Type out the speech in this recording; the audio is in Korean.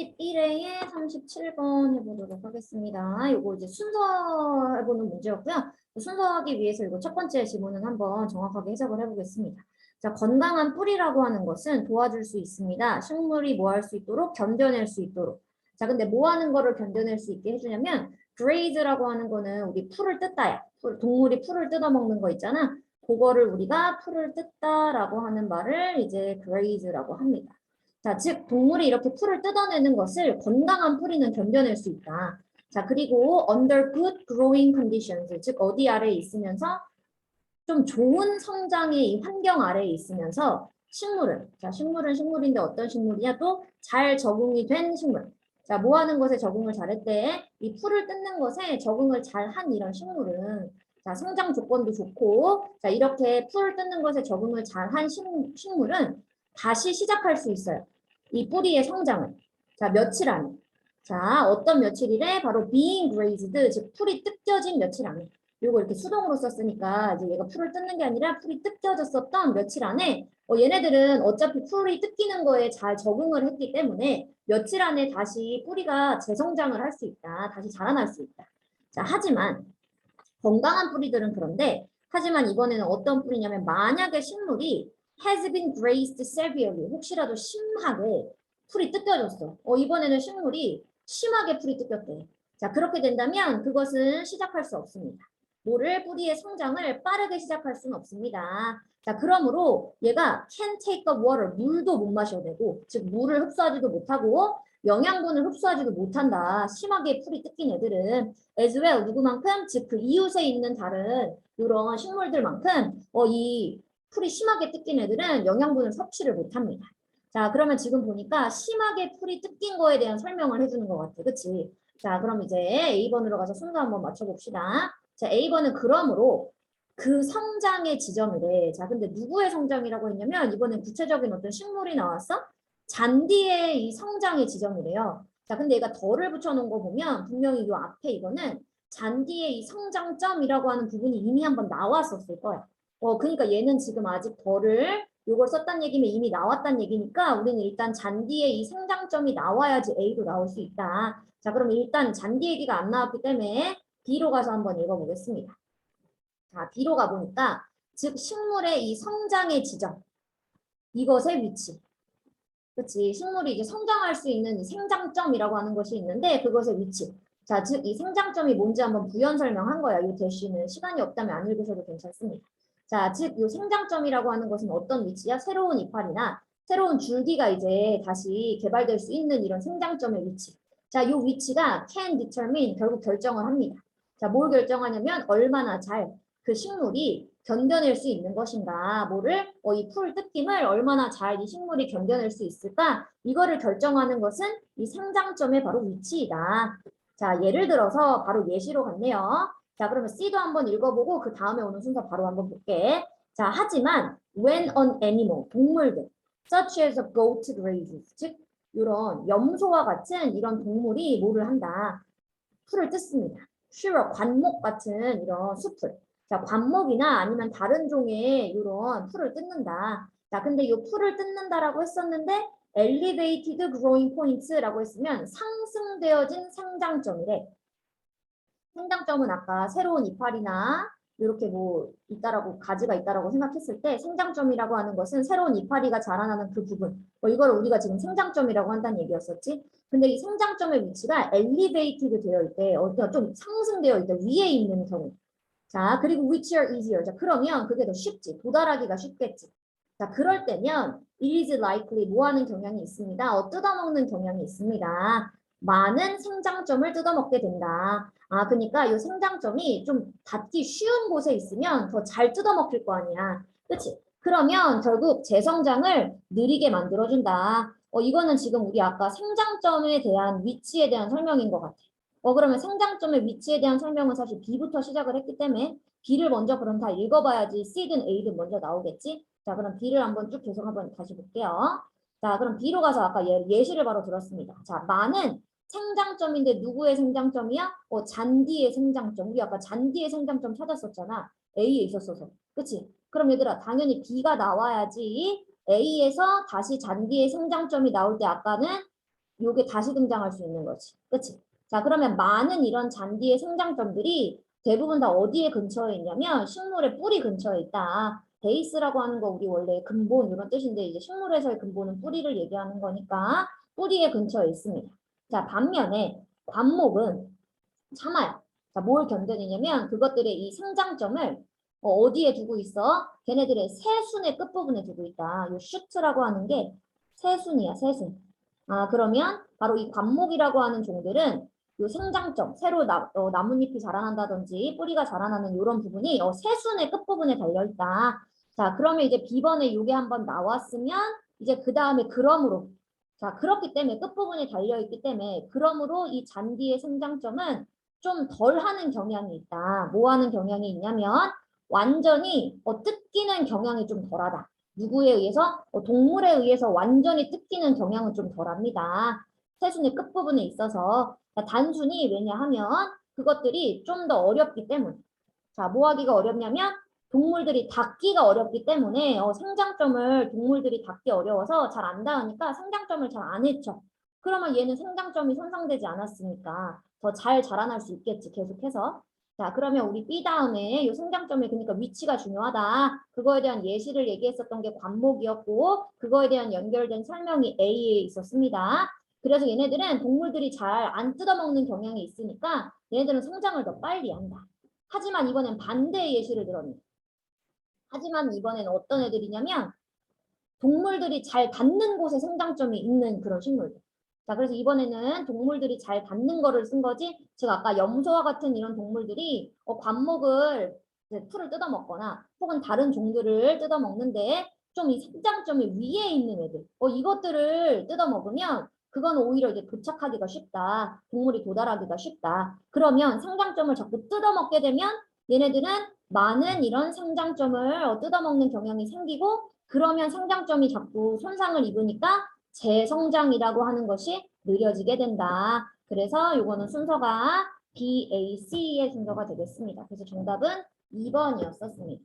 11회에 37번 해보도록 하겠습니다. 이거 이제 순서 해보는 문제였고요. 순서하기 위해서 이거 첫 번째 지문은 한번 정확하게 해석을 해보겠습니다. 자, 건강한 뿌리라고 하는 것은 도와줄 수 있습니다. 식물이 뭐 할 수 있도록 견뎌낼 수 있도록. 자, 근데 뭐 하는 거를 견뎌낼 수 있게 해주냐면 graze라고 하는 거는 우리 풀을 뜯다야. 풀, 동물이 풀을 뜯어먹는 거 있잖아. 그거를 우리가 풀을 뜯다라고 하는 말을 이제 graze라고 합니다. 자, 즉 동물이 이렇게 풀을 뜯어내는 것을 건강한 뿌리는 견뎌낼 수 있다. 자, 그리고 under good growing conditions, 즉 어디 아래에 있으면서 좀 좋은 성장의 이 환경 아래에 있으면서 식물은 자, 식물은 식물인데 어떤 식물이야? 또잘 적응이 된 식물. 자, 뭐 하는 것에 적응을 잘했대? 이 풀을 뜯는 것에 적응을 잘 한 이런 식물은 자, 성장 조건도 좋고 자, 이렇게 풀을 뜯는 것에 적응을 잘 한 식, 식물은 다시 시작할 수 있어요. 이 뿌리의 성장을. 자, 며칠 안에. 자, 어떤 며칠이래? 바로 being grazed, 즉 풀이 뜯겨진 며칠 안에. 요거 이렇게 수동으로 썼으니까 이제 얘가 풀을 뜯는 게 아니라 풀이 뜯겨졌었던 며칠 안에 어, 얘네들은 어차피 풀이 뜯기는 거에 잘 적응을 했기 때문에 며칠 안에 다시 뿌리가 재성장을 할 수 있다. 다시 자라날 수 있다. 자, 하지만 건강한 뿌리들은 그런데 하지만 이번에는 어떤 뿌리냐면 만약에 식물이 has been grazed severely 혹시라도 심하게 풀이 뜯겨졌어. 어, 이번에는 식물이 심하게 풀이 뜯겼대. 자, 그렇게 된다면 그것은 시작할 수 없습니다. 뭐를 뿌리의 성장을 빠르게 시작할 수는 없습니다. 자, 그러므로 얘가 can take a water, 물도 못 마셔도 되고, 즉 물을 흡수하지도 못하고 영양분을 흡수하지도 못한다. 심하게 풀이 뜯긴 애들은 as well 누구만큼 즉 그 이웃에 있는 다른 이런 식물들만큼 어, 이 풀이 심하게 뜯긴 애들은 영양분을 섭취를 못합니다. 자, 그러면 지금 보니까 심하게 풀이 뜯긴 거에 대한 설명을 해주는 것 같아. 그치? 자, 그럼 이제 A번으로 가서 순서 한번 맞춰봅시다. 자, A번은 그러므로 그 성장의 지점이래. 자, 근데 누구의 성장이라고 했냐면 이번엔 구체적인 어떤 식물이 나왔어? 잔디의 이 성장의 지점이래요. 자, 근데 얘가 덜을 붙여놓은 거 보면 분명히 이 앞에 이거는 잔디의 이 성장점이라고 하는 부분이 이미 한번 나왔었을 거야. 어, 그러니까 얘는 지금 아직 덜을 요걸 썼단 얘기면 이미 나왔단 얘기니까 우리는 일단 잔디의 이 성장점이 나와야지 A도 나올 수 있다. 자, 그럼 일단 잔디 얘기가 안 나왔기 때문에 B로 가서 한번 읽어보겠습니다. 자, B로 가보니까 즉 식물의 이 성장의 지점 이것의 위치 그치 식물이 이제 성장할 수 있는 이 생장점이라고 하는 것이 있는데 그것의 위치 자, 즉 이 생장점이 뭔지 한번 부연 설명한 거야. 이 대시는 시간이 없다면 안 읽으셔도 괜찮습니다. 자, 즉 이 생장점이라고 하는 것은 어떤 위치야? 새로운 이파리나 새로운 줄기가 이제 다시 개발될 수 있는 이런 생장점의 위치. 자, 이 위치가 can determine 결국 결정을 합니다. 자, 뭘 결정하냐면 얼마나 잘 그 식물이 견뎌낼 수 있는 것인가, 뭐를 어, 이풀 뜯김을 얼마나 잘 이 식물이 견뎌낼 수 있을까? 이거를 결정하는 것은 이 생장점의 바로 위치이다. 자, 예를 들어서 바로 예시로 갔네요. 자, 그러면 C도 한번 읽어보고 그 다음에 오는 순서 바로 한번 볼게. 자, 하지만 when an animal, 동물들, such as a goat grazes, 즉 이런 염소와 같은 이런 동물이 뭐를 한다? 풀을 뜯습니다. 쉬러 관목 같은 이런 숲을. 자, 관목이나 아니면 다른 종의 이런 풀을 뜯는다. 자, 근데 이 풀을 뜯는다라고 했었는데 elevated growing points라고 했으면 상승되어진 생장점이래. 생장점은 아까 새로운 이파리나 이렇게 뭐 있다라고 가지가 있다라고 생각했을 때 생장점이라고 하는 것은 새로운 이파리가 자라나는 그 부분. 뭐 이걸 우리가 지금 생장점이라고 한다는 얘기였었지. 근데 이 생장점의 위치가 elevated 되어 있대. 어떤 좀 상승되어 있대. 위에 있는 경우. 자, 그리고 which are easier. 자, 그러면 그게 더 쉽지. 도달하기가 쉽겠지. 자, 그럴 때면 it is likely 뭐 하는 경향이 있습니다. 어, 뜯어먹는 경향이 있습니다. 많은 생장점을 뜯어먹게 된다. 아, 그러니까 이 생장점이 좀 닿기 쉬운 곳에 있으면 더 잘 뜯어먹힐 거 아니야. 그치? 그러면 결국 재성장을 느리게 만들어준다. 어, 이거는 지금 우리 아까 생장점에 대한 위치에 대한 설명인 것 같아. 어, 그러면 생장점의 위치에 대한 설명은 사실 B부터 시작을 했기 때문에 B를 먼저 그럼 다 읽어봐야지 C든 A든 먼저 나오겠지? 자, 그럼 B를 한번 쭉 계속 한번 다시 볼게요. 자, 그럼 B로 가서 아까 예, 예시를 바로 들었습니다. 자, 많은 생장점인데 누구의 생장점이야? 어, 잔디의 생장점. 우리 아까 잔디의 생장점 찾았었잖아. A에 있었어서. 그치? 그럼 얘들아, 당연히 B가 나와야지 A에서 다시 잔디의 생장점이 나올 때 아까는 요게 다시 등장할 수 있는 거지. 그치? 자, 그러면 많은 이런 잔디의 생장점들이 대부분 다 어디에 근처에 있냐면 식물의 뿌리 근처에 있다. 베이스라고 하는 거 우리 원래 근본 이런 뜻인데 이제 식물에서의 근본은 뿌리를 얘기하는 거니까 뿌리의 근처에 있습니다. 자, 반면에 관목은 참아요. 자, 뭘 견뎌내냐면 그것들의 이 성장점을 어, 디에 두고 있어? 걔네들의 새순의 끝부분에 두고 있다. 요 슈트라고 하는 게 새순이야, 새순. 아, 그러면 바로 이 관목이라고 하는 종들은 요 생장점, 새로 나, 어, 나뭇잎이 자라난다든지 뿌리가 자라나는 이런 부분이 어, 새순의 끝부분에 달려있다. 자, 그러면 이제 B번에 요게 한번 나왔으면 이제 그 다음에 그러므로 자, 그렇기 때문에 끝부분에 달려있기 때문에 그러므로 이 잔디의 생장점은 좀 덜 하는 경향이 있다. 뭐 하는 경향이 있냐면 완전히 어, 뜯기는 경향이 좀 덜하다. 누구에 의해서? 어, 동물에 의해서 완전히 뜯기는 경향은 좀 덜합니다. 새순의 끝부분에 있어서 그러니까 단순히 왜냐하면 그것들이 좀 더 어렵기 때문. 자, 뭐 하기가 어렵냐면 동물들이 닿기가 어렵기 때문에 어, 생장점을 동물들이 닿기 어려워서 잘 안 닿으니까 생장점을 잘안 해쳐. 그러면 얘는 생장점이 손상되지 않았으니까 더 잘 자라날 수 있겠지 계속해서. 자 그러면 우리 B 다음에 이 생장점의 그러니까 위치가 중요하다. 그거에 대한 예시를 얘기했었던 게 관목이었고 그거에 대한 연결된 설명이 A에 있었습니다. 그래서 얘네들은 동물들이 잘 안 뜯어먹는 경향이 있으니까 얘네들은 성장을 더 빨리 한다. 하지만 이번엔 반대의 예시를 들었네. 하지만 이번에는 어떤 애들이냐면 동물들이 잘 닿는 곳에 생장점이 있는 그런 식물들. 자, 그래서 이번에는 동물들이 잘 닿는 거를 쓴 거지. 제가 아까 염소와 같은 이런 동물들이 어, 관목을 이제 풀을 뜯어먹거나 혹은 다른 종들을 뜯어먹는데 좀이 생장점이 위에 있는 애들. 어, 이것들을 뜯어먹으면 그건 오히려 이제 도착하기가 쉽다. 동물이 도달하기가 쉽다. 그러면 생장점을 자꾸 뜯어먹게 되면 얘네들은 많은 이런 생장점을 어, 뜯어먹는 경향이 생기고 그러면 생장점이 자꾸 손상을 입으니까 재성장이라고 하는 것이 느려지게 된다. 그래서 요거는 순서가 B, A, C의 순서가 되겠습니다. 그래서 정답은 2번이었었습니다.